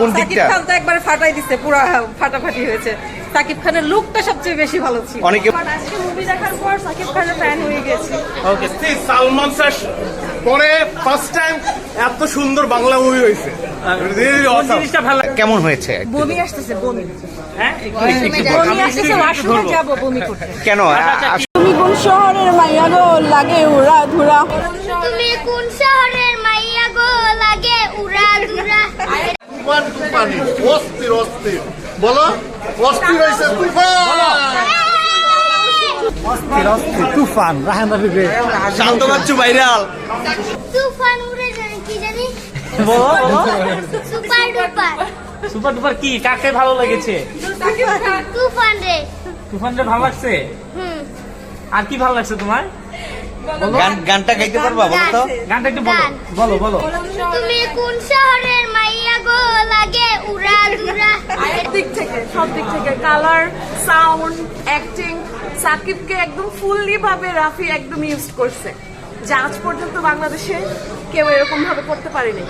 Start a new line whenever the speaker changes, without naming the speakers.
কোন
সাকিব
দিকটা?
খান তো একবারে ফাটাই দিচ্ছে পুরা ফাটাফাটি হয়েছে। সাকিব খানের লুকটা সবচেয়ে বেশি ভালো ছিল।
অনেকে
আজকে মুভি দেখার পর সাকিব খানের ফ্যান হয়ে গেছি।
ওকে সালমান শাহ পরে ফার্স্ট টাইম এত সুন্দর বাংলা মুভি হয়েছে।
জিনিসটা ভালো
কেমন হয়েছে?
বমি আসতেছে বমি।
হ্যাঁ?
বমি আসতেছে ওয়াশরুমে যাব বমি করতে।
কেন?
আচ্ছা,
তুমি কোন শহরের মাইয়া গো? লাগে উড়া ধুরা।
তুমি কোন শহরের মাইয়া গো লাগে উড়া দুরা
তুফান তুফানি অস্থির অস্থির। বলো অস্থির হয়েছে তুফান।
শান্ত বাচ্চু ভাইরাল।
তুফান উড়ে জানি কি জানি?
বলো। বলো
সুপার ডুপার।
সুপার ডুপার কি? কাকে ভালো লেগেছে?
তুফান রে।
তুফানটা ভালো লাগছে? আর কি ভালো লাগছে তোমার?
গান গানটা গাইতে পারবা? বলো তো।
গানটা একটু বলো। বলো বলো।
তুমি কোন শহরের মাইয়া গো লাগে উড়া দুরা
দিক থেকে, সব দিক থেকে কালার সাউন্ড অ্যাক্টিং সাকিবকে একদম ফুললি ভাবে রাফি একদম ইউজ করছে। যা আজ পর্যন্ত বাংলাদেশে কেউ এরকম ভাবে করতে পারেনি।